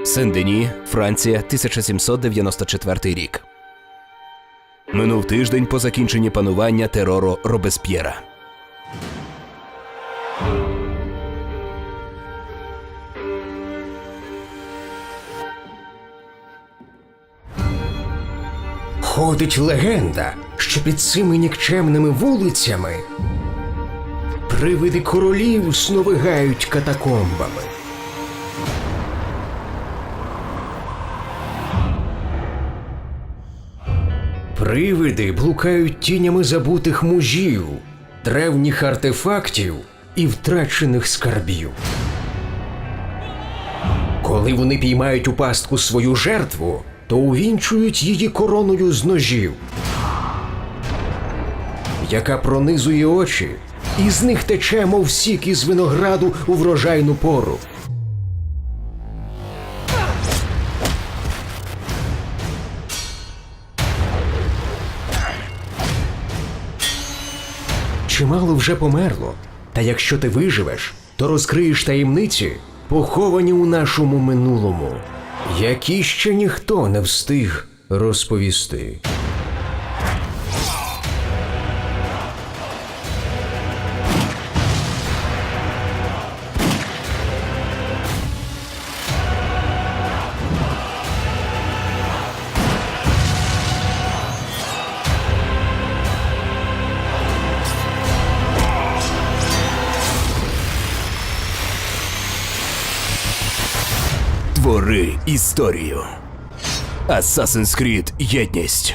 Сен-Дені, Франція, 1794 рік. Минув тиждень по закінченні панування терору Робесп'єра. Ходить легенда, що під цими нікчемними вулицями привиди королів сновигають катакомбами. Привиди блукають тінями забутих мужів, древніх артефактів і втрачених скарбів. Коли вони піймають у пастку свою жертву, то увінчують її короною з ножів, яка пронизує очі, і з них тече, мов сік із винограду у врожайну пору. Чимало вже померло, та якщо ти виживеш, то розкриєш таємниці, поховані у нашому минулому, які ще ніхто не встиг розповісти. Твори історію. Assassin's Creed Єдність.